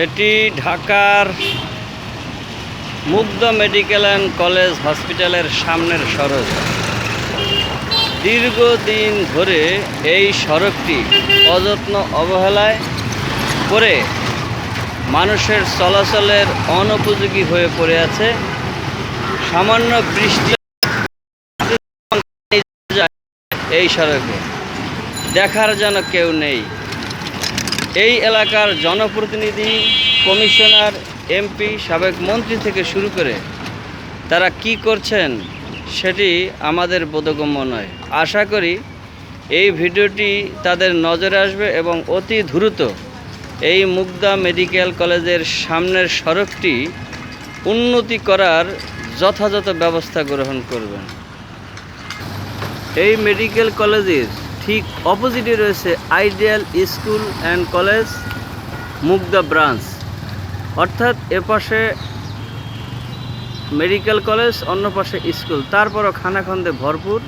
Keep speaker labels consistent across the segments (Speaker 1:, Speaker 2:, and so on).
Speaker 1: এটি ঢাকার মুগ্ধ মেডিকেল অ্যান্ড কলেজ হসপিটালের সামনের সড়ক। দীর্ঘদিন ধরে এই সড়কটি অযত্ন অবহেলায় করে মানুষের চলাচলের অনুপযোগী হয়ে পড়ে আছে। সামান্য বৃষ্টি এই সড়কে দেখার যেন কেউ নেই। এই এলাকার জনপ্রতিনিধি, কমিশনার, এমপি, সাবেক মন্ত্রী থেকে শুরু করে তারা কি করছেন সেটি আমাদের বোধগম্য নয়। আশা করি এই ভিডিওটি তাদের নজরে আসবে এবং অতি দ্রুত এই মুগদা মেডিকেল কলেজের সামনের সড়কটি উন্নতি করার যথাযথ ব্যবস্থা গ্রহণ করবেন। এই মেডিকেল কলেজের ঠিক অপোজিটে রয়েছে ideal school and college Mugda branch অর্থাৎ এপাশে মেডিকেল কলেজ অন্য পাশে স্কুল তারপরও খানাখন্দে ভরপুর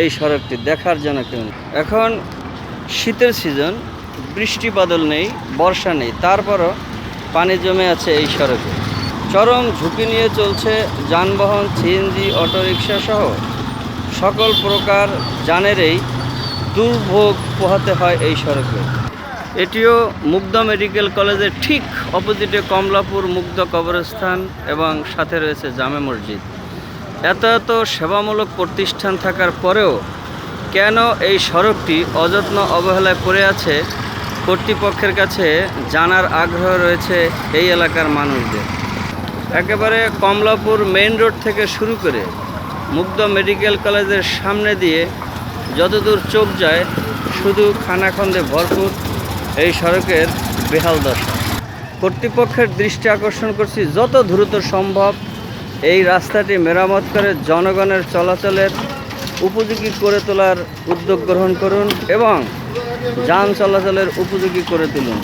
Speaker 1: এই সড়কটি দেখার জন্য কেউ এখন শীতের সিজন বৃষ্টি বাদল নেই, বর্ষা নেই, তারপরও পানি জমে আছে এই সড়কে। চরম ঝুঁকি নিয়ে চলছে যানবাহন, সিএনজি অটোরিকশা সহ সকল প্রকার যানেরই দুর্ভোগ পোহাতে হয় এই সড়কে। এটিও মুগ্ধ মেডিকেল কলেজের ঠিক অপোজিটে কমলাপুর মুগ্ধ কবরস্থান এবং সাথে রয়েছে জামে মসজিদ। এত এত সেবামূলক প্রতিষ্ঠান থাকার পরেও কেন এই সড়কটি অযত্ন অবহেলায় পড়ে আছে কর্তৃপক্ষের কাছে জানার আগ্রহ রয়েছে এই এলাকার মানুষদের। একেবারে কমলাপুর মেইন রোড থেকে শুরু করে মুগ্ধ মেডিকেল কলেজের সামনে দিয়ে যতদূর চোখ যায়, শুধু খানাখন্দে ভরপুর এই সড়কের বেহাল দশা। কর্তৃপক্ষের দৃষ্টি আকর্ষণ করছি যত দ্রুত সম্ভব এই রাস্তাটি মেরামত করে জনগণের চলাচলের উপযোগী করে তোলার উদ্যোগ গ্রহণ করুন এবং যান চলাচলের উপযোগী করে তুলুন।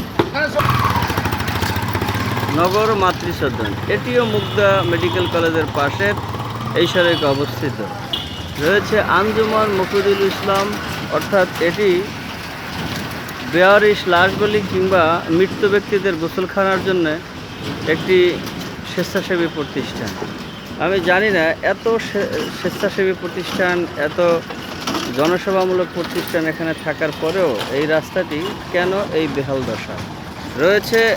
Speaker 1: নগর মাতৃসদন, এটিও মুগদা মেডিকেল কলেজের পাশের এই সড়কে অবস্থিত। রয়েছে আঞ্জুমান মুফিদুল ইসলাম, অর্থাৎ এটি বেয়ারিশ লাশ বলি কিংবা মৃত ব্যক্তিদের গোসলখানার জন্য একটি স্বেচ্ছাসেবী প্রতিষ্ঠান। আমি জানি না এত স্বে- স্বেচ্ছাসেবী প্রতিষ্ঠান, এত জনসেবামূলক প্রতিষ্ঠান এখানে থাকার পরেও এই রাস্তাটি কেন এই বেহাল দশা? রয়েছে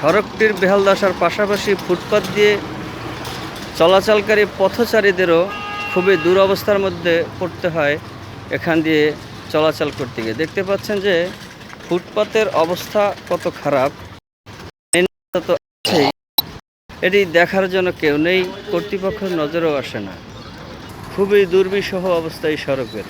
Speaker 1: সড়কটির বেহাল দশার পাশাপাশি ফুটপাত দিয়ে চলাচলকারী পথচারীদেরও খুবই দুরবস্থার মধ্যে পড়তে হয় এখান দিয়ে চলাচল করতে গিয়ে। দেখতে পাচ্ছেন যে ফুটপাতের অবস্থা কত খারাপ। তো আছেই এটি দেখার জন্য কেউ নেই, কর্তৃপক্ষের নজরেও আসে না। খুবই দুর্বিষহ অবস্থা এই সড়কের।